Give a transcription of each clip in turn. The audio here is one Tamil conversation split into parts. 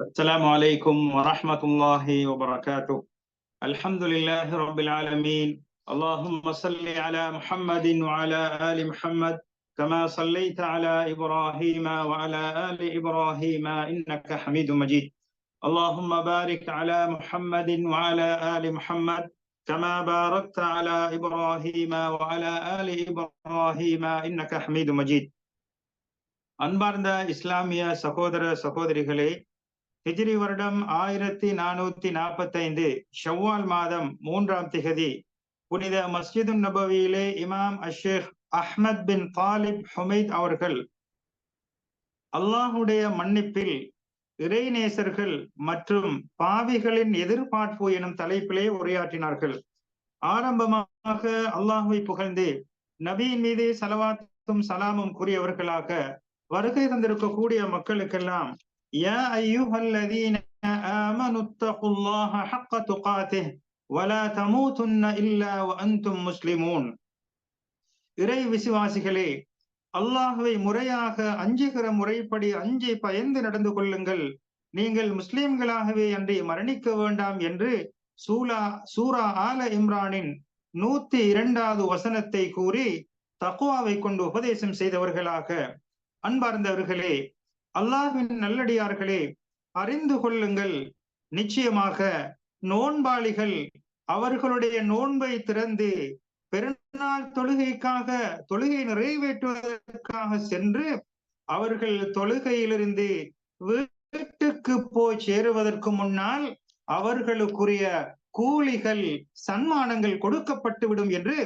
السلام عليكم ورحمة الله وبركاته الحمد لله رب العالمين اللهم صل على محمد وعلى آل محمد كما صليت على إبراهيم وعلى آل إبراهيم إنك حميد مجيد اللهم بارك على محمد وعلى آل محمد كما باركت على إبراهيم وعلى آل إبراهيم إنك حميد مجيد அன்பார்ந்த இஸ்லாமிய சகோதர சகோதரிகளே ஹிஜ்ரி வருடம் ஆயிரத்தி நானூத்தி நாற்பத்தைந்து ஷவ்வால் மாதம் மூன்றாம் திகதி புனித மஸ்ஜிது நபவியிலே இமாம் அஷேக் அஹ்மத் பின் தாலிப் ஹுமைத் அவர்கள் அல்லாஹுடைய மன்னிப்பில் இறைநேசர்கள் மற்றும் பாவிகளின் எதிர்பார்ப்பு எனும் தலைப்பிலே உரையாற்றினார்கள். ஆரம்பமாக அல்லாஹுவை புகழ்ந்து நபியின் மீது சலவாத்தும் சலாமும் கூறியவர்களாக வருகை தந்திருக்கக்கூடிய மக்களுக்கெல்லாம் يا أيها الذين آمنوا اتقوا الله حق تقاته ولا تموتن إلا وأنتم مسلمون இறை விசுவாசிகளே அல்லாஹுவை முறையாக அஞ்சுகிற முறைப்படி அஞ்சி பயந்து நடந்து கொள்ளுங்கள் நீங்கள் முஸ்லிம்களாகவே அன்றி மரணிக்க வேண்டாம் என்று சூலா சூரா ஆல இம்ரானின் நூத்தி இரண்டாவது வசனத்தை கூறி தக்குவாவை கொண்டு உபதேசம் செய்தவர்களாக அன்பார்ந்தவர்களே அல்லாஹின் நல்லடியார்களே அறிந்து கொள்ளுங்கள். நிச்சயமாக நோன்பாளிகள் அவர்களுடைய நோன்பை திறந்து பெருநாள் தொழுகைக்காக தொழுகை நிறைவேற்றுவதற்காக சென்று அவர்கள் தொழுகையிலிருந்து வீட்டுக்கு போய் சேருவதற்கு முன்னால் அவர்களுக்குரிய கூலிகள் சன்மானங்கள் கொடுக்கப்பட்டுவிடும் என்று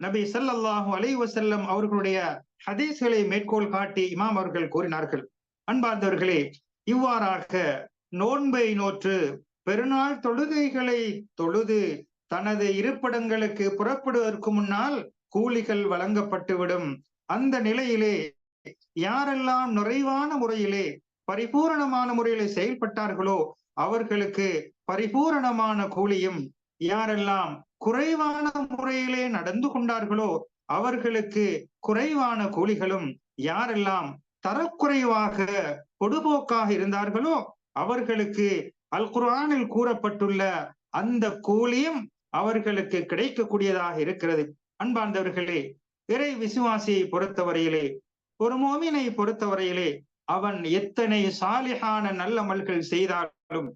நபி சல்லாஹூ அலை வசல்லம் அவர்களுடைய ஹதீஸ்களை மேற்கோள் காட்டி இமாம் அவர்கள் கூறினார்கள். அன்பார்ந்தவர்களே இவ்வாறாக நோன்பை நோற்று பெருநாள் தொழுகைகளை தொழுது தனது இருப்பிடங்களுக்கு புறப்படுவதற்கு முன்னால் கூலிகள் வழங்கப்பட்டுவிடும். அந்த நிலையிலே யாரெல்லாம் நிறைவான முறையிலே பரிபூரணமான முறையிலே செயல்பட்டார்களோ அவர்களுக்கு பரிபூரணமான கூலியும் யாரெல்லாம் குறைவான முறையிலே நடந்து கொண்டார்களோ அவர்களுக்கு குறைவான கூலிகளும் யாரெல்லாம் தரக்குறைவாக பொடுபோக்காக இருந்தார்களோ அவர்களுக்கு அல் குரானில் கூறப்பட்டுள்ள அந்த கூலியும் அவர்களுக்கு கிடைக்கக்கூடியதாக இருக்கிறது. அன்பார்ந்தவர்களே இறை விசுவாசியை பொறுத்தவரையிலே ஒரு மோமினை பொறுத்தவரையிலே அவன் எத்தனை சாலிகான நல்லமல்கள் செய்தாலும்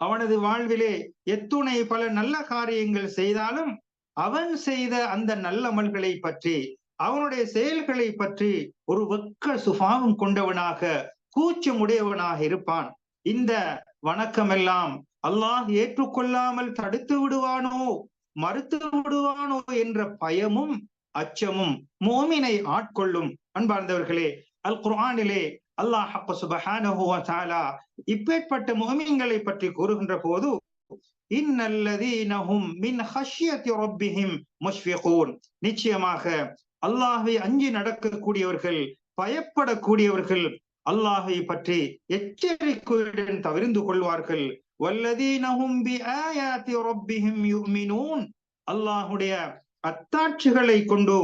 அவனது வாழ்விலே எத்துணை பல நல்ல காரியங்கள் செய்தாலும் அவன் செய்த அந்த நல்லமல்களை பற்றி அவனுடைய செயல்களை பற்றி ஒரு வெக்க சுபாவம் கொண்டவனாக கூச்சமுடையவனாக இருப்பான். இந்த வணக்கமெல்லாம் அல்லாஹ் ஏற்றுக்கொள்ளாமல் தடுத்து விடுவானோ மறுத்து விடுவானோ என்ற பயமும் அச்சமும் மோமினை ஆட்கொள்ளும். அன்பார்ந்தவர்களே அல் குர்ஆனிலே அல்லாஹ் சுபஹானஹுவா இப்பேற்பட்ட மோமின்களை பற்றி கூறுகின்ற போது இன்னல்லதீனஹும் மின் ஹஷ்யத்தி ரப்பிஹிம் முஷ்ஃபிகூன். நிச்சயமாக அல்லாஹை அஞ்சி நடக்கக்கூடியவர்கள் பயப்படக்கூடியவர்கள் அல்லாஹை பற்றி எச்சரிக்கையுடன் தவிர்ந்து கொள்வார்கள். பி அல்லாஹுடைய அத்தாட்சிகளை கொண்டு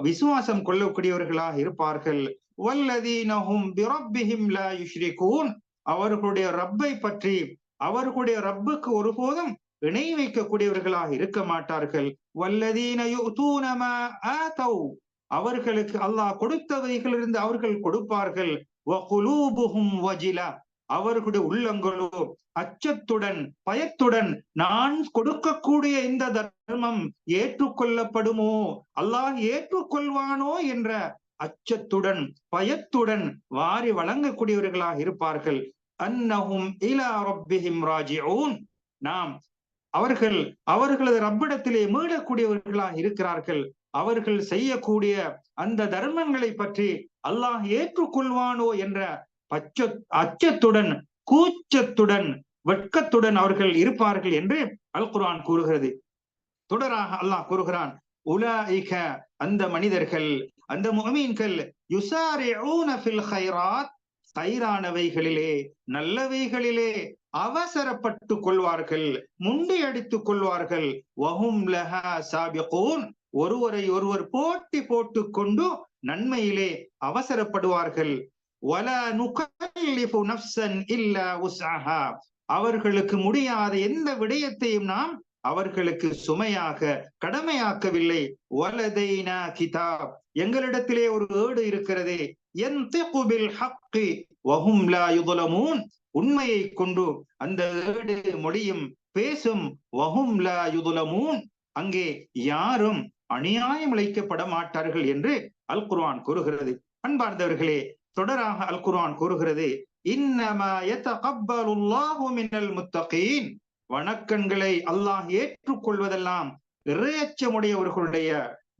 விசுவாசம் கொள்ளக்கூடியவர்களாக இருப்பார்கள். வல்லதீனஹும் பிரப்பிஹிம் லா யுஷ்ரிகூன் அவர்களுடைய ரப்பை பற்றி அவர்களுடைய ரப்புக்கு ஒருபோதும் இணை வைக்கக்கூடியவர்களாக இருக்க மாட்டார்கள். வல்லதீன அவர்களுக்கு அல்லாஹ் கொடுத்தவைகளிலிருந்து அவர்கள் கொடுப்பார்கள். வகுலூபுஹும் வஜிலா. அவர்களுடைய உள்ளங்களோ அச்சத்துடன் பயத்துடன் நான் கொடுக்கக்கூடிய இந்த தர்மம் ஏற்றுக்கொள்ளப்படுமோ? அல்லாஹ் ஏற்றுக்கொள்வானோ என்ற அச்சத்துடன் பயத்துடன் வாரி வழங்கக்கூடியவர்களாக இருப்பார்கள். அன்னஹும் இலா ரப்பிஹிம் ராஜிஊன். நாம் அவர்கள் அவர்களது ரப்பிடத்திலே மீளக்கூடியவர்களாக இருக்கிறார்கள். அவர்கள் செய்யக்கூடிய அந்த தர்மங்களை பற்றி அல்லாஹ் ஏற்றுக்கொள்வானோ என்ற பச்ச அச்சத்துடன் கூச்சத்துடன் வெட்கத்துடன் அவர்கள் இருப்பார்கள் என்று அல் குரான் கூறுகிறது. தொடராக அல்லாஹ் கூறுகிறான் உலாயிக அந்த மனிதர்கள் அந்த முகமீன்கள் யுசாரிஊன ஃபில் ஹைராத் கைரானவைகளிலே நல்லவைகளிலே அவசரப்பட்டு கொள்வார்கள் முண்டையடித்துக் கொள்வார்கள். வஹும் ஒருவரை ஒருவர் போட்டி போட்டு கொண்டு நன்மையிலே அவசரப்படுவார்கள். அவர்களுக்கு முடியாத எந்த விடயத்தையும் நாம் அவர்களுக்கு சுமையாக கடமையாக்கவில்லை. வலதைனா கிதாப். எங்களிடத்திலே ஒரு ஏடு இருக்கிறதே. என் ஹக்கி. வஹும் லா யுதலமூன். உண்மையை கொண்டு அந்த ஏடு மொழியும் பேசும் வகும் லா யுதுலமூன். அங்கே யாரும் அநியாயம் இழைக்கப்பட மாட்டார்கள் என்று அல் குர்ஆன் கூறுகிறது. அன்பார்ந்தவர்களே தொடராக அல் குர்ஆன் கூறுகிறது வணக்கங்களை அல்லாஹ் ஏற்றுக்கொள்வதெல்லாம் இறையச்சமுடையவர்களுடைய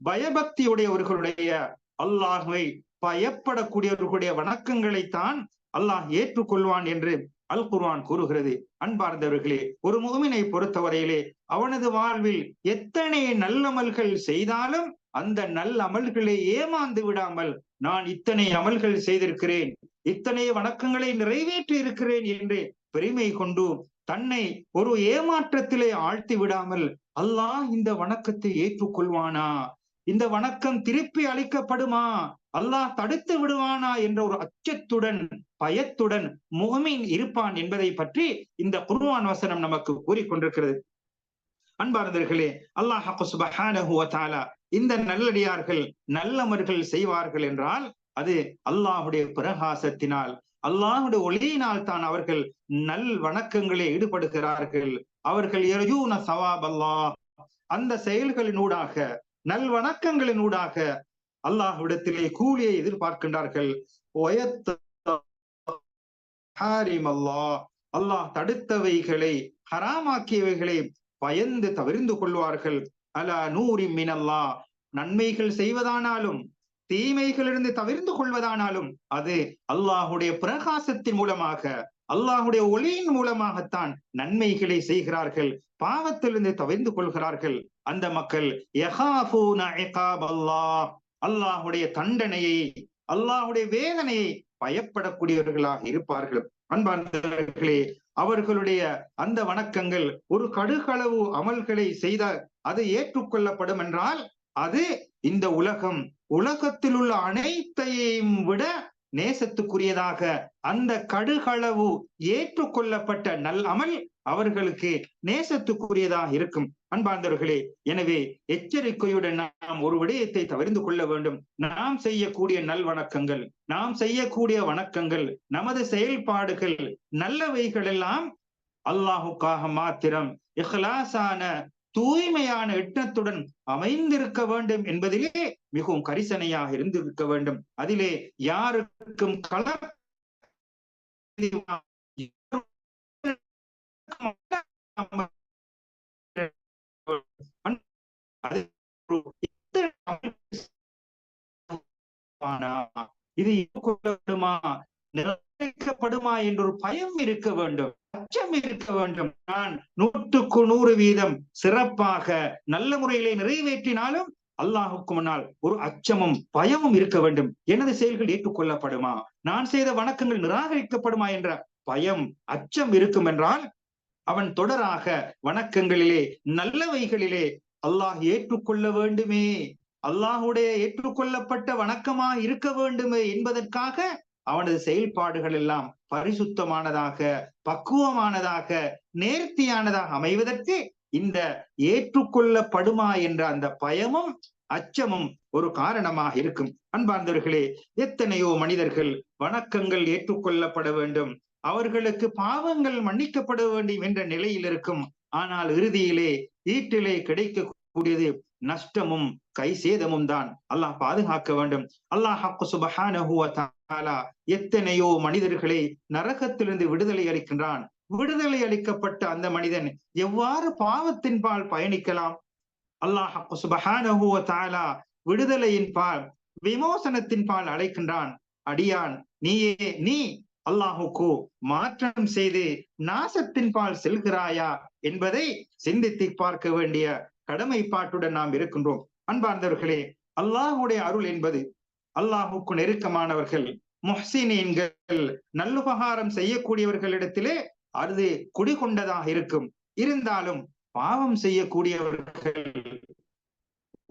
பயபக்தியுடையவர்களுடைய அல்லாஹுவை பயப்படக்கூடியவர்களுடைய வணக்கங்களை தான் அல்லாஹ் ஏற்றுக்கொள்வான் என்று அல் குர்வான் கூறுகிறது. அன்பார்ந்தவர்களே ஒரு முகமினை பொறுத்தவரையிலே அவனது வாழ்வில் எத்தனை நல்லமல்கள் செய்தாலும் அந்த நல்ல அமல்களை ஏமாந்து விடாமல் நான் இத்தனை அமல்கள் செய்திருக்கிறேன் இத்தனை வணக்கங்களை நிறைவேற்றி இருக்கிறேன் என்று பெருமை கொண்டு தன்னை ஒரு ஏமாற்றத்திலே ஆழ்த்தி விடாமல் அல்லாஹ் இந்த வணக்கத்தை ஏற்றுக்கொள்வானா? இந்த வணக்கம் திருப்பி அளிக்கப்படுமா? அல்லாஹ் தடுத்து விடுவானா என்ற ஒரு அச்சத்துடன் பயத்துடன் முகமின் இருப்பான் என்பதை பற்றி இந்த குர்ஆன் வசனம் நமக்கு கூறிக்கொண்டிருக்கிறது அன்பார்ந்தர்களே அல்லாஹ் இந்த நல்லடியார்கள் நல்லமர்கள் செய்வார்கள் என்றால் அது அல்லாஹுடைய பிரகாசத்தினால் அல்லாஹுடைய ஒளியினால் தான் அவர்கள் நல் வணக்கங்களே ஈடுபடுகிறார்கள். அவர்கள் எரஜூன சவாப் அல்லாஹ் அந்த செயல்களினூடாக நல் வணக்கங்களினூடாக அல்லாஹ்விடத்திலே கூலியை எதிர்பார்க்கின்றார்கள். அல்லாஹ் அல்லாஹ் தடுத்தவைகளை ஹராமாக்கியவைகளை பயந்து தவிர்ந்து கொள்வார்கள். அலா நூரி மினல்லா. நன்மைகள் செய்வதானாலும் தீமைகளிலிருந்து தவிர்ந்து கொள்வதானாலும் அது அல்லாஹுடைய பிரகாசத்தின் மூலமாக அல்லாஹுடைய ஒளியின் மூலமாகத்தான் நன்மைகளை செய்கிறார்கள் பாவத்திலிருந்து தவிர்ந்து கொள்கிறார்கள். அந்த மக்கள் அல்லாஹ் அல்லாஹுடைய தண்டனையை அல்லாஹுடைய வேதனையை பயப்படக்கூடியவர்களாக இருப்பார்கள். அன்பார்களே அவர்களுடைய அந்த வணக்கங்கள் ஒரு கடுகளவு அமல்களை செய்த அது ஏற்றுக்கொள்ளப்படும் என்றால் அது இந்த உலகம் உலகத்தில் உள்ள அனைத்தையும் விட நேசத்துக்குரியதாக அந்த கடுகளவு ஏற்றுக்கொள்ளப்பட்ட நல் அமல் அவர்களுக்கு நேசத்துக்குரியதாக இருக்கும். அன்பார்ந்தவர்களே எனவே எச்சரிக்கையுடன் நாம் ஒரு விடயத்தை தவிர்த்து கொள்ள வேண்டும். நாம் செய்யக்கூடிய நல் வணக்கங்கள் நாம் செய்யக்கூடிய வணக்கங்கள் நமது செயல்பாடுகள் நல்லவைகள் எல்லாம் அல்லாஹுக்காக மாத்திரம் இஹ்லாசான தூய்மையான எண்ணத்துடன் அமைந்திருக்க வேண்டும் என்பதிலே மிகவும் கரிசனையாக இருந்திருக்க வேண்டும். அதிலே யாருக்கும் கல இது நிறைவேற்றப்படுமா ஒரு பயம் இருக்க வேண்டும். அச்சம் இருக்க வேண்டும். நான் நூற்றுக்கு நூறு வீதம் சிறப்பாக நல்ல முறையிலே நிறைவேற்றினாலும் அல்லாஹுக்கு முன்னால் ஒரு அச்சமும் பயமும் இருக்க வேண்டும். எனது செயல்கள் ஏற்றுக்கொள்ளப்படுமா? நான் செய்த வணக்கங்கள் நிராகரிக்கப்படுமா என்ற பயம் அச்சம் இருக்கும் என்றால் அவன் தொடராக வணக்கங்களிலே நல்லவைகளிலே அல்லாஹ் ஏற்றுக்கொள்ள வேண்டுமே. அல்லாஹுடைய ஏற்றுக்கொள்ளப்பட்ட வணக்கமா இருக்க வேண்டுமே என்பதற்காக அவனது செயல்பாடுகள் எல்லாம் பரிசுத்தமானதாக பக்குவமானதாக நேர்த்தியானதாக அமைவதற்கு இந்த ஏற்றுக்கொள்ளப்படுமா என்ற அந்த பயமும் அச்சமும் ஒரு காரணமாக இருக்கும். அன்பார்ந்தவர்களே எத்தனையோ மனிதர்கள் வணக்கங்கள் ஏற்றுக்கொள்ளப்பட வேண்டும் அவர்களுக்கு பாவங்கள் மன்னிக்கப்பட வேண்டும் என்ற நிலையில் இருக்கும். ஆனால் இறுதியிலே ஈட்டிலே கிடைக்கக்கூடியது நஷ்டமும் கை சேதமும் தான். அல்லாஹ் பாதுகாக்க வேண்டும். அல்லாஹ் சுபஹானஹு தாலா எத்தனையோ மனிதர்களை நரகத்திலிருந்து விடுதலை அளிக்கின்றான். விடுதலை அளிக்கப்பட்ட அந்த மனிதன் எவ்வாறு பாவத்தின்பால் பயணிக்கலாம்? அல்லாஹ் விடுதலையின் பால் விமோசனத்தின் பால் அழைக்கின்றான். அடியான் நீயே நீ அல்லாஹுக்கு மாற்றம் செய்து நாசத்தின் பால் செல்கிறாயா என்பதை சிந்தித்து பார்க்க வேண்டிய கடமைப்பாட்டுடன் நாம் இருக்கின்றோம். அன்பார்ந்தவர்களே அல்லாஹுடைய அருள் என்பது அல்லாஹுக்கு நெருக்கமானவர்கள் முஹ்சினீன்கள் நல்லுபகாரம் செய்யக்கூடியவர்களிடத்திலே அது குடிகொண்டதாக இருக்கும். இருந்தாலும் பாவம் செய்யக்கூடியவர்கள்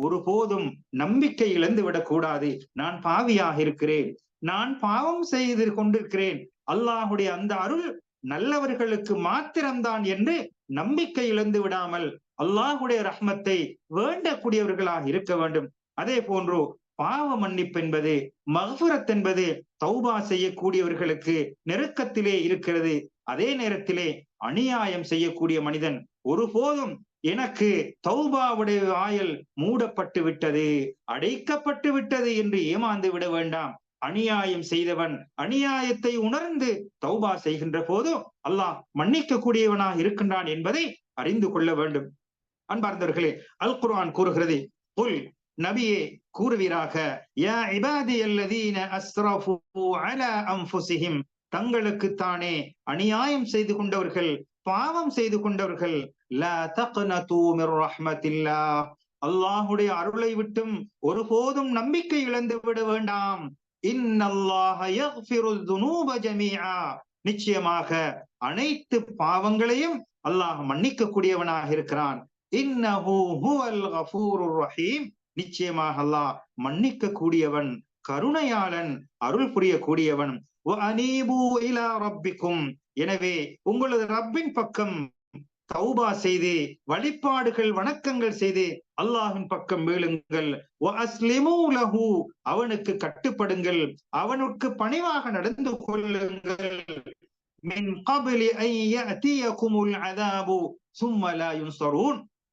ஒருபோதும் நம்பிக்கை இழந்து விடக்கூடாது. நான் பாவியாக இருக்கிறேன். நான் பாவம் செய்து கொண்டிருக்கிறேன். அல்லாஹுடைய அந்த அருள் நல்லவர்களுக்கு மாத்திரம்தான் என்று நம்பிக்கை இழந்து விடாமல் அல்லாஹுடைய ரஹ்மத்தை வேண்டக்கூடியவர்களாக இருக்க வேண்டும். அதே போன்று பாவ மன்னிப்பு என்பது மகபுரத் என்பது தௌபா செய்யக்கூடியவர்களுக்கு நெருக்கத்திலே இருக்கிறது. அதே நேரத்திலே அநியாயம் செய்யக்கூடிய மனிதன் ஒருபோதும் எனக்கு தௌபாவுடைய வாயல் மூடப்பட்டு விட்டது அடைக்கப்பட்டு விட்டது என்று ஏமாந்து விட வேண்டாம். அநியாயம் செய்தவன் அநியாயத்தை உணர்ந்து தௌபா செய்கின்ற போது அல்லாஹ் மன்னிக்க கூடியவனாக இருக்கின்றான் என்பதை அறிந்து கொள்ள வேண்டும். அன்பார்ந்தவர்களே அல் குர்ஆன் கூறுகிறது புல் நபியே கூறுவீராக யா இபாதி அல்லதீன அஸ்ரஃபு அலா தங்களுக்கு தானே அநியாயம் செய்து கொண்டவர்கள் பாவம் செய்து கொண்டவர்கள் லா தக்னது மிர் அருளை விட்டும் ஒருபோதும் நம்பிக்கை இழந்து விட வேண்டாம். நிச்சயமாக அனைத்து பாவங்களையும் அல்லாஹ் மன்னிக்க கூடியவனாக இருக்கிறான் நிச்சயமாக அல்லாஹ் மன்னிக்க கூடியவன் கருணையாளன் அருள் புரிய கூடியவன் எனவே உங்களது ரப்பின் பக்கம் தௌபா செய்து வழிபாடுகள் வணக்கங்கள் செய்து அல்லாஹின் பக்கம் மீளுங்கள். அவனுக்கு கட்டுப்படுங்கள். அவனுக்கு பணிவாக நடந்து கொள்ளுங்கள்.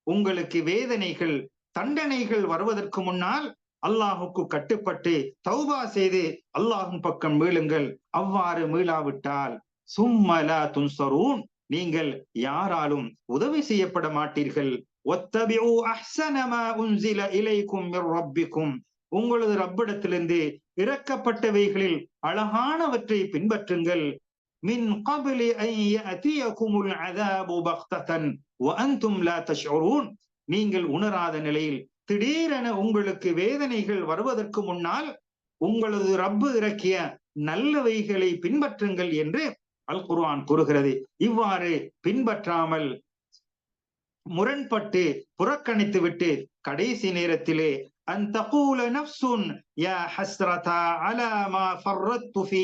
உங்களுக்கு வேதனைகள் தண்டனைகள் வருவதற்கு முன்னால் அல்லாஹுக்கு கட்டுப்பட்டு தௌபா செய்து அல்லாஹும் பக்கம் மீளுங்கள். அவ்வாறு மீளாவிட்டால் சும்மலா துன்சரூன் நீங்கள் யாராலும் உதவி செய்யப்பட மாட்டீர்கள். உன்சில இலைக்கும் ரப்பிக்கும் உங்களது ரப்பிடத்திலிருந்து இறக்கப்பட்டவைகளில் அழகானவற்றை பின்பற்றுங்கள். மின் கபிலி ஐ யஅதியகுமுல் அஸாபு பக்ததன் லா தஷ்உரூன் நீங்கள் உணராத நிலையில் திடீரென உங்களுக்கு வேதனைகள் வருவதற்கு முன்னால் உங்களது ரப்பு இறக்கிய நல்லவைகளை பின்பற்றுங்கள் என்று அல் குர்ஆன் கூறுகிறது. இவ்வாறு பின்பற்றாமல் முரண்பட்டு புறக்கணித்து விட்டு கடைசி நேரத்திலே அன் தகூல யா ஹஸ்ரதா அலா மா ஃபர்ரத்து ஃபீ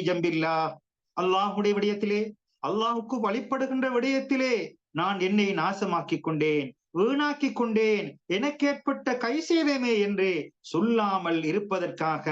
அல்லாஹ்வுடைய விடயத்திலே அல்லாஹ்வுக்கு வழிபடுகின்ற விடயத்திலே நான் என்னை நாசமாக்கிக் கொண்டேன். வீணாக்கி கொண்டேன் எனக்கு ஏற்பட்ட கை சேதமே என்று சொல்லாமல் இருப்பதற்காக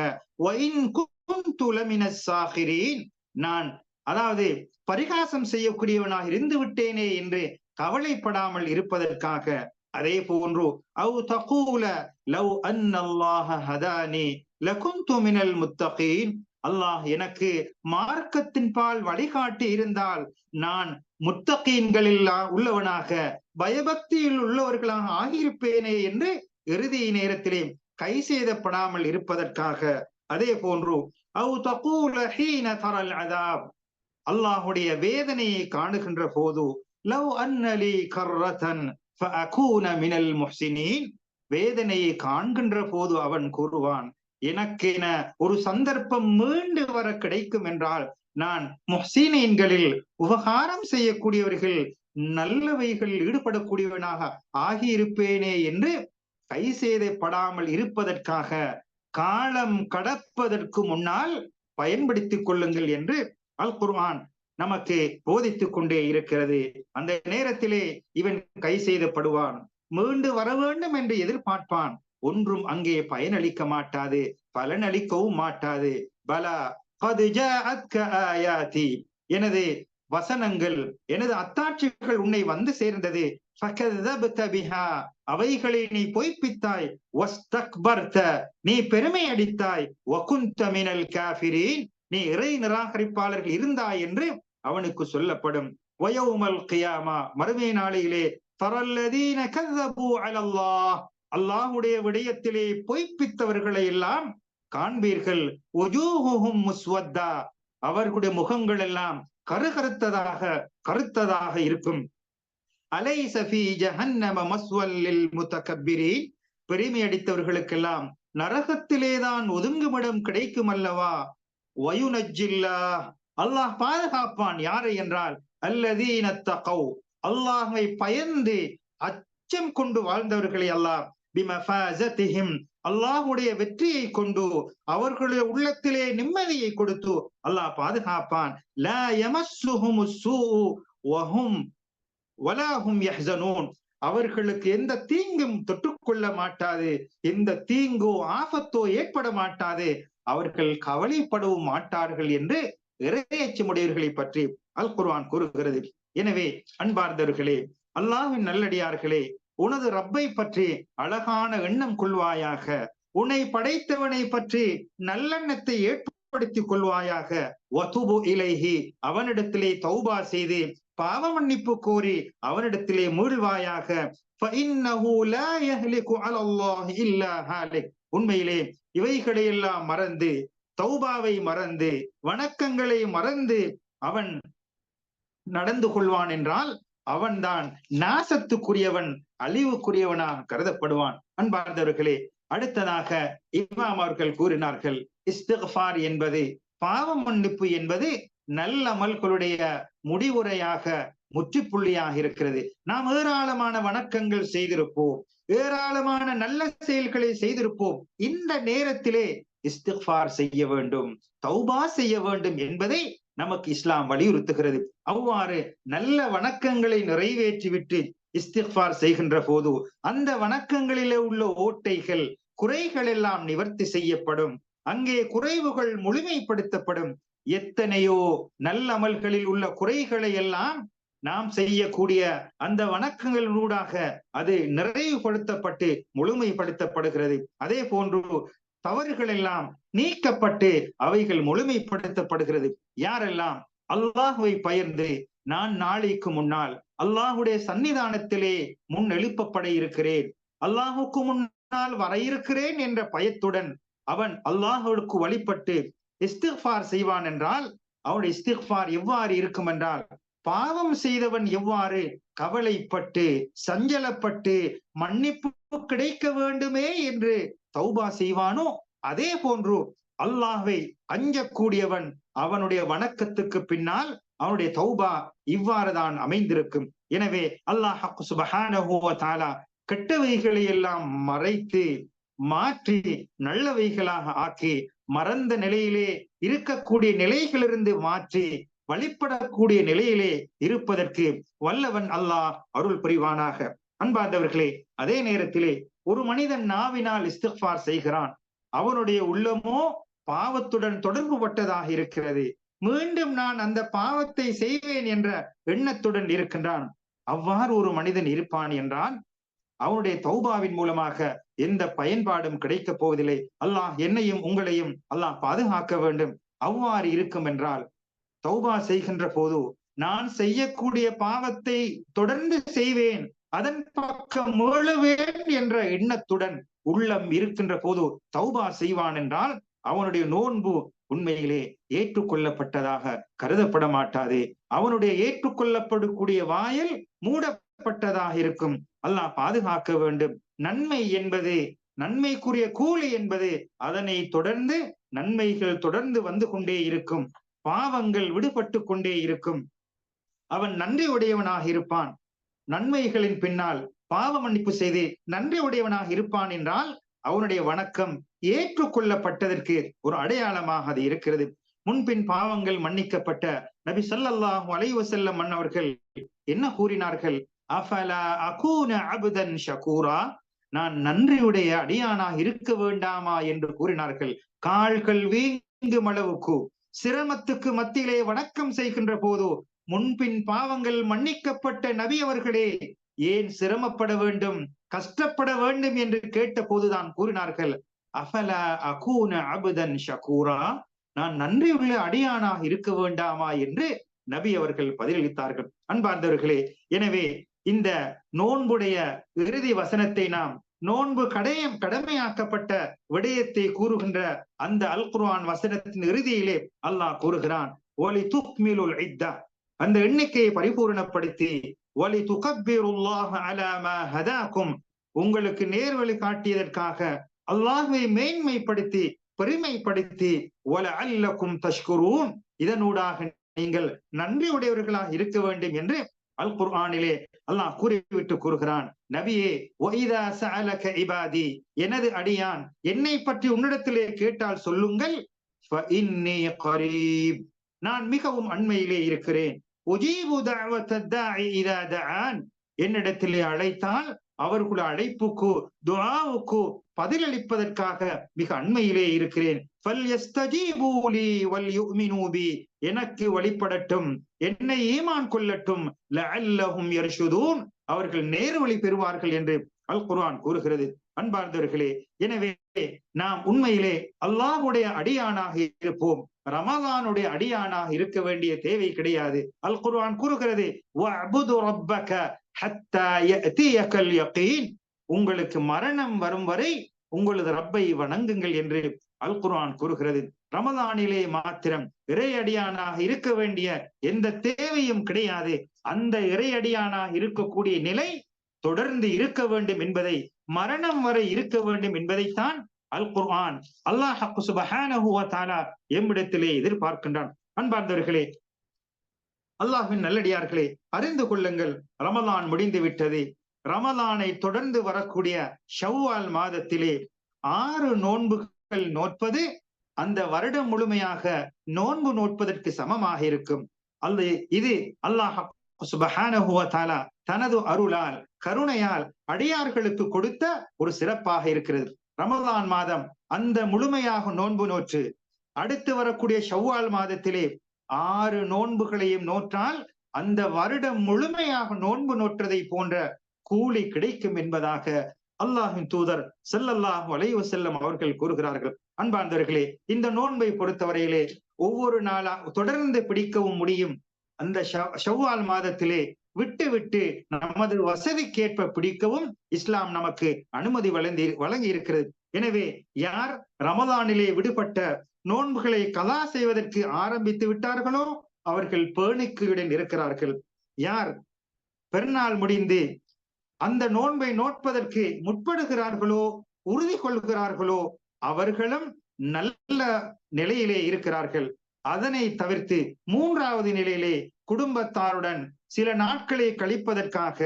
நான் அதாவது பரிகாசம் செய்யக்கூடியவனாக இருந்து விட்டேனே என்று கவலைப்படாமல் இருப்பதற்காக. அதே போன்று அவு தகூல லவ் அன்னல்லாஹ ஹதானி லகுந்து மினல் முத்தகீன். அல்லாஹ் எனக்கு மார்க்கத்தின் பால் வழிகாட்டி இருந்தால் நான் முத்தகீன்களில் உள்ளவனாக பயபக்தியில் உள்ளவர்களாக ஆகியிருப்பேனே என்று இறுதி நேரத்திலே கை செய்தப்படாமல் இருப்பதற்காக. அதே போன்று அவு தகூல ஹீன தரல் அதாப். அல்லாஹுடைய வேதனையை காணுகின்ற போது லவ் அன்னலி கர்ரதன் மினல் முஹ்சினீன். வேதனையை காண்கின்ற போது அவன் கூறுவான் எனக்கென ஒரு சந்தர்ப்பம் மீண்டு வர கிடைக்கும் என்றால் நான் முஹசீனீன்களில் உபகாரம் செய்யக்கூடியவர்கள் நல்லவைகள் ஈடுபடக்கூடியவனாக ஆகியிருப்பேனே என்று கை செய்தப்படாமல் இருப்பதற்காக காலம் கடப்பதற்கு முன்னால் பயன்படுத்திக் கொள்ளுங்கள் என்று அல் குர்ஆன் நமக்கு போதித்துக் கொண்டே இருக்கிறது. அந்த நேரத்திலே இவன் கை செய்தப்படுவான் மீண்டு வர வேண்டும் என்று எதிர்பார்ப்பான். ஒன்றும் அங்கே பயனளிக்க மாட்டாது பலனளிக்கவும் மாட்டாது. பலா ஆயாதி. எனது வசனங்கள் எனது அத்தாட்சிகள் உன்னை வந்து சேர்ந்தது. அவைகளை நீ பொய்ப்பித்தாய். நீ பெருமை அடித்தாய். வகுந்தமினல் காபிரீன் நீ இறை நிராகரிப்பாளர்கள் இருந்தாய் என்று அவனுக்கு சொல்லப்படும். வயோமல் கியாமா. மறுமை நாளையிலே தரல்லதீன கذبு அலல்லாஹ். அல்லாஹுடைய விடயத்திலே பொய்ப்பித்தவர்களை எல்லாம் காண்பீர்கள். அவர்களுடைய முகங்கள் எல்லாம் கருகருத்ததாக கருத்ததாக இருக்கும். அலை சஃபி ஜஹன்னம மஸ்வல்லில் முத்தகப்பிரி பெருமை அடித்தவர்களுக்கெல்லாம் நரகத்திலேதான் ஒதுங்குமிடம் கிடைக்கும் அல்லவா வயுனஜில்லா அல்லாஹ் பாதுகாப்பான் யாரை என்றால் அல்லதீன தகவ் அல்லாஹை பயந்து அச்சம் கொண்டு வாழ்ந்தவர்களை அல்லாஹ் பிமஃபாசத்திஹிம் அல்லாஹுடைய வெற்றியை கொண்டு அவர்களுடைய உள்ளத்திலே நிம்மதியை கொடுத்து அல்லாஹ் பாதுகாப்பான். லா யமஸ்ஸுஹுமு வஹும் வலாஹும் யஹ்ஸனூன். அவர்களுக்கு எந்த தீங்கும் தொட்டுக்கொள்ள மாட்டாது. எந்த தீங்கோ ஆபத்தோ ஏற்பட மாட்டாது. அவர்கள் கவலைப்படவும் மாட்டார்கள் என்று இறையச்சமுடையவர்களை பற்றி அல் குர்வான் கூறுகிறது. எனவே அன்பார்ந்தவர்களே அல்லாஹின் நல்லடியார்களே உனது ரப்பை பற்றி அழகான எண்ணம் கொள்வாயாக. உன்னை படைத்தவனை பற்றி நல்லெண்ணத்தை ஏற்படுத்திக் கொள்வாயாக. வதுபு இலகி அவனிடத்திலே தௌபா செய்து பாவ மன்னிப்பு கோரி அவனிடத்திலே மீழ்வாயாக உண்மையிலே இவைகளையெல்லாம் மறந்து தௌபாவை மறந்து வணக்கங்களை மறந்து அவன் நடந்து கொள்வான் என்றால் அவன்தான் நாசத்துக்குரியவன் அழிவுக்குரியவனாக கருதப்படுவான். அன்பார்ந்தவர்களே அடுத்ததாக இமாம் அவர்கள் கூறினார்கள் இஸ்திஃபார் என்பது பாவ மன்னிப்பு என்பது நல்லமல்களுடைய முடிவுரையாக முற்றுப்புள்ளியாக இருக்கிறது. நாம் ஏராளமான வணக்கங்கள் செய்திருப்போம் ஏராளமான நல்ல செயல்களை செய்திருப்போம். இந்த நேரத்திலே இஸ்திஃபார் செய்ய வேண்டும். தௌபா செய்ய வேண்டும் என்பதை நமக்கு இஸ்லாம் வலியுறுத்துகிறது. அவ்வாறு நல்ல வணக்கங்களை நிறைவேற்றிவிட்டு இஸ்திஃபார் செய்கின்ற போது அந்த வணக்கங்களிலே உள்ள ஓட்டைகள் குறைகள் எல்லாம் நிவர்த்தி செய்யப்படும். அங்கே குறைவுகள் முழுமைப்படுத்தப்படும். எத்தனையோ நல்லமல்களில் உள்ள குறைகளை எல்லாம் நாம் செய்யக்கூடிய அந்த வணக்கங்களினூடாக அது நிறைவுபடுத்தப்பட்டு முழுமைப்படுத்தப்படுகிறது. அதே போன்று தவறுகள் எல்லாம் நீக்கப்பட்டு அவைகள் முழுமைப்படுத்தப்படுகிறது. யாரெல்லாம் அல்லாஹுவை பயந்து நான் நாளைக்கு முன்னால் அல்லாஹுடைய சன்னிதானத்திலே முன் எழுப்பப்பட இருக்கிறேன் அல்லாஹுக்கு முன்னால் வர இருக்கிறேன் என்ற பயத்துடன் அவன் அல்லாஹுக்கு வழிபட்டு இஸ்திஃபார் செய்வான் என்றால் அவனுடைய இஸ்திஃபார் எவ்வாறு இருக்கும் என்றால் பாவம் செய்தவன் எவ்வாறு கவலைப்பட்டு சஞ்சலப்பட்டு மன்னிப்பு கிடைக்க வேண்டுமே என்று தௌபா செய்வானோ? அதே போன்று அல்லாஹை அஞ்சக்கூடியவன் அவனுடைய வணக்கத்துக்கு பின்னால் அவனுடைய தௌபா இவ்வாறுதான் அமைந்திருக்கும். எனவே அல்லாஹ் சுபஹானஹு தாலா கெட்டவைகளை எல்லாம் மறைத்து மாற்றி நல்லவைகளாக ஆக்கி மறந்த நிலையிலே இருக்கக்கூடிய நிலைகளிலிருந்து மாற்றி வழிபடக்கூடிய நிலையிலே இருப்பதற்கு வல்லவன் அல்லாஹ் அருள் புரிவானாக. அன்பார்ந்தவர்களே அதே நேரத்திலே ஒரு மனிதன் நாவினால் இஸ்திஃபார் செய்கிறான். அவனுடைய உள்ளமோ பாவத்துடன் தொடர்பு பட்டதாக இருக்கிறது. மீண்டும் நான் அந்த பாவத்தை செய்வேன் என்ற எண்ணத்துடன் இருக்கின்றான். அவ்வாறு ஒரு மனிதன் இருப்பான் என்றான் அவனுடைய தௌபாவின் மூலமாக எந்த பயன்பாடும் கிடைக்கப் போவதில்லை. அல்லாஹ் என்னையும் உங்களையும் அல்லாஹ் பாதுகாக்க வேண்டும். அவ்வாறு இருக்கும் என்றால் தௌபா செய்கின்ற போது நான் செய்யக்கூடிய பாவத்தை தொடர்ந்து செய்வேன் அதன் பக்கம் முழுவேன் என்ற எண்ணத்துடன் உள்ளம் இருக்கின்ற போது தௌபா செய்வான் என்றால் அவனுடைய நோன்பு உண்மையிலே ஏற்றுக்கொள்ளப்பட்டதாக கருதப்பட மாட்டாது. அவனுடைய ஏற்றுக்கொள்ளப்படக்கூடிய வாயில் மூடப்பட்டதாக இருக்கும். அல்லாஹ் பாதுகாக்க வேண்டும். நன்மை என்பது நன்மைக்குரிய கூலி என்பது அதனை தொடர்ந்து நன்மைகள் தொடர்ந்து வந்து கொண்டே இருக்கும். பாவங்கள் விடுபட்டு கொண்டே இருக்கும். அவன் நன்றி உடையவனாக இருப்பான். நன்மைகளின் பின்னால் பாவ மன்னிப்பு செய்து நன்றி உடையவனாக இருப்பான் என்றால் அவனுடைய வணக்கம் ஏற்றுக்கொள்ளப்பட்டதற்கு ஒரு அடையாளமாக அது இருக்கிறது. முன்பின் பாவங்கள் மன்னிக்கப்பட்ட நபி சொல்லல்லாஹு அலைவசல்லம் மன்னவர்கள் என்ன கூறினார்கள்? அஃபலா அகூன அபுதன் ஷகூரா? நான் நன்றியுடைய அடியானாக இருக்க வேண்டாமா? என்று கூறினார்கள். கால்கள் வீங்கும் அளவுக்கு சிரமத்துக்கு மத்தியிலே வணக்கம் செய்கின்ற போது முன்பின் பாவங்கள் மன்னிக்கப்பட்ட நபி அவர்களே ஏன் சிரமப்பட வேண்டும் கஷ்டப்பட வேண்டும் என்று கேட்ட போதுதான் கூறினார்கள். அஃபல அகூன அபுதன் ஷகூரா? நான் நன்றியுள்ள அடியானாக இருக்க வேண்டாமா? என்று நபி அவர்கள் பதிலளித்தார்கள். அன்பார்ந்தவர்களே எனவே இந்த நோன்புடைய இறுதி வசனத்தை நாம் நோன்பு கடையம் கடமையாக்கப்பட்ட விடயத்தை கூறுகின்ற அந்த அல் குர்ஆன் வசனத்தின் இறுதியிலே அல்லாஹ் கூறுகிறான் ஒலி துக்மிலுல் இத்தா. அந்த எண்ணிக்கையை பரிபூரணப்படுத்தி ஒலி துகப்பிருல்லாஹ் அலாமா ஹதாக்கும். உங்களுக்கு நேர்வழி காட்டியதற்காக அல்லாஹுவை மேன்மைப்படுத்தி பெருமைப்படுத்தி ஒல அல்லக்கும் தஷ்குரூன். இதனூடாக நீங்கள் நன்றி உடையவர்களாக இருக்க வேண்டும் என்று அல் குர்ஆனிலே அல்லாஹ் கூறிவிட்டு கூறுகிறான் நபியே ஒய்தா சஅலக இபாதி எனது அடியான் என்னை பற்றி உன்னிடத்திலே கேட்டால் சொல்லுங்கள் நான் மிகவும் அண்மையிலே இருக்கிறேன் என்னிடத்திலே அழைத்தால் அவர்கள் அழைப்புக்கு துராவுக்கு பதிலளிப்பதற்காக மிக அண்மையிலே இருக்கிறேன். எனக்கு வழிபடட்டும் என்னை ஈமான் கொள்ளட்டும். அவர்கள் நேர் வழி பெறுவார்கள் என்று அல் குர்ஆன் கூறுகிறது. அன்பார்ந்தவர்களே எனவே நாம் உண்மையிலே அல்லாஹுடைய அடியானாக இருப்போம். ரமதானுடைய அடியானாக இருக்க வேண்டிய தேவை கிடையாது. அல் குர்ஆன் கூறுகிறது யகீன் உங்களுக்கு மரணம் வரும் வரை உங்களது ரப்பை வணங்குங்கள் என்று அல் குர்ஆன் கூறுகிறது. ரமதானிலே மாத்திரம் இறையடியானாக இருக்க வேண்டிய எந்த தேவையும் கிடையாது. அந்த இறையடியானாக இருக்கக்கூடிய நிலை தொடர்ந்து இருக்க வேண்டும் என்பதை மரணம் வரை இருக்க வேண்டும் என்பதைத்தான் அல் குர்ஆன் அல்லாஹ் சுபஹானஹு வ எம்மிடத்திலே எதிர்பார்க்கின்றான். அன்பார்ந்தவர்களே அல்லாஹின் நல்லடியார்களே அறிந்து கொள்ளுங்கள். ரமலான் முடிந்து விட்டது ரமலானை தொடர்ந்து வரக்கூடிய ஷவ்வால் மாதத்திலே ஆறு நோன்புகள் நோற்பது அந்த வருடம் முழுமையாக நோன்பு நோட்பதற்கு சமமாக இருக்கும். அல்லது இது அல்லாஹ் சுபஹானஹு தனது அருளால் கருணையால் அடியார்களுக்கு கொடுத்த ஒரு சிறப்பாக இருக்கிறது. ரமலான் மாதம் அந்த முழுமையாக நோன்பு நோற்று அடுத்து வரக்கூடிய ஷவ்வால் மாதத்திலே ஆறு நோன்புகளையும் நோற்றால் அந்த வருடம் முழுமையாக நோன்பு நோற்றதை போன்ற கூலி கிடைக்கும் என்பதாக அல்லாஹின் தூதர் செல்லல்லாஹ் வளைவு செல்லும் அவர்கள் கூறுகிறார்கள். அன்பார்ந்தவர்களே இந்த நோன்பை பொறுத்தவரையிலே ஒவ்வொரு நாளா தொடர்ந்து பிடிக்கவும் முடியும். அந்த ஷவ்வால் மாதத்திலே விட்டு விட்டு நமது வசதிக்கேற்ப பிடிக்கவும் இஸ்லாம் நமக்கு அனுமதி வழங்கி வழங்கி இருக்கிறது எனவே யார் ரமதானிலே விடுபட்ட நோன்புகளை கதா செய்வதற்கு ஆரம்பித்து விட்டார்களோ அவர்கள் பேணிக்கையுடன் இருக்கிறார்கள். யார் பெருநாள் முடிந்து அந்த நோன்பை நோட்பதற்கு முற்படுகிறார்களோ உறுதி கொள்கிறார்களோ அவர்களும் நல்ல நிலையிலே இருக்கிறார்கள். அதனை தவிர்த்து மூன்றாவது நிலையிலே குடும்பத்தாருடன் சில நாட்களை கழிப்பதற்காக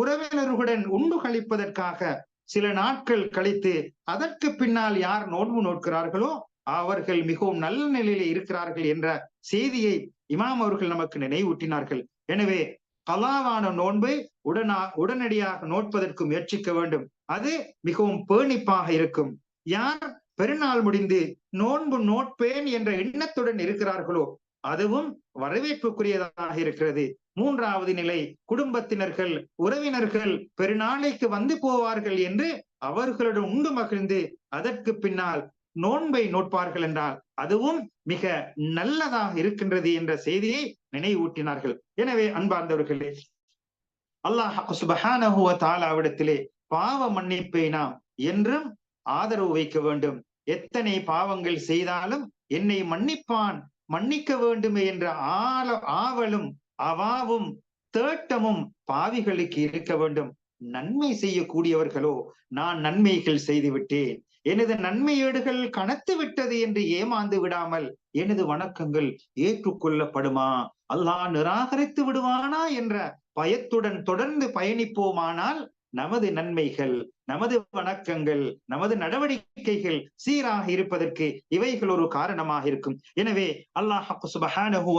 உறவினர்களுடன் உண்டு கழிப்பதற்காக சில நாட்கள் கழித்து அதற்கு பின்னால் யார் நோன்பு நோட்கிறார்களோ அவர்கள் மிகவும் நல்ல நிலையில இருக்கிறார்கள் என்ற செய்தியை இமாம் அவர்கள் நமக்கு நினைவூட்டினார்கள். எனவே கலாவான நோன்பை உடனா உடனடியாக நோட்பதற்கு முயற்சிக்க வேண்டும். அது மிகவும் பேணிப்பாக இருக்கும். யார் பெருநாள் முடிந்து நோன்பு நோட்பேன் என்ற எண்ணத்துடன் இருக்கிறார்களோ அதுவும் வரவேற்புக்குரியதாக இருக்கிறது. மூன்றாவது நிலை குடும்பத்தினர்கள் உறவினர்கள் பெருநாளைக்கு வந்து போவார்கள் என்று அவர்களுடன் உண்டு மகிழ்ந்து அதற்கு பின்னால் நோன்பை நோட்பார்கள் என்றால் அதுவும் மிக நல்லதாக இருக்கின்றது என்ற செய்தியை நினைவூட்டினார்கள். எனவே அன்பார்ந்தவர்களே அல்லாஹ் சுபஹானஹுவ தாலாவிடத்திலே பாவ மன்னிப்பை நாம் என்றும் ஆதரவு வைக்க வேண்டும். எத்தனை பாவங்கள் செய்தாலும் என்னை மன்னிப்பான் மன்னிக்க வேண்டுமே என்ற ஆல ஆவலும் அவாவும் தேட்டமும் பாவிகளுக்கு இருக்க வேண்டும். நன்மை செய்யக்கூடியவர்களோ நான் நன்மைகள் செய்து விட்டேன் எனது நன்மையேடுகள் கனத்து விட்டது என்று ஏமாந்து விடாமல் எனது வணக்கங்கள் ஏற்றுக்கொள்ளப்படுமா? அல்லாஹ் நிராகரித்து விடுவானா என்ற பயத்துடன் தொடர்ந்து பயணிப்போமானால் நமது நன்மைகள் நமது வணக்கங்கள் நமது நடவடிக்கைகள் சீராக இருப்பதற்கு இவைகள் ஒரு காரணமாக இருக்கும். எனவே அல்லாஹ் சுபஹானஹு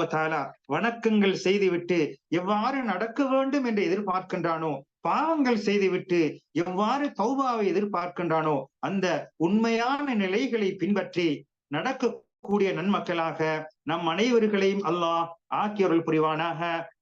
வணக்கங்கள் செய்துவிட்டு எவ்வாறு நடக்க வேண்டும் என்று எதிர்பார்க்கின்றானோ பாவங்கள் செய்துவிட்டு எவ்வாறு தௌபாவை எதிர்பார்க்கின்றானோ அந்த உண்மையான நிலைகளை பின்பற்றி நடக்கக்கூடிய நன்மக்களாக நம் அனைவர்களையும் அல்லாஹ் ஆக்கியவர்கள் புரிவானாக.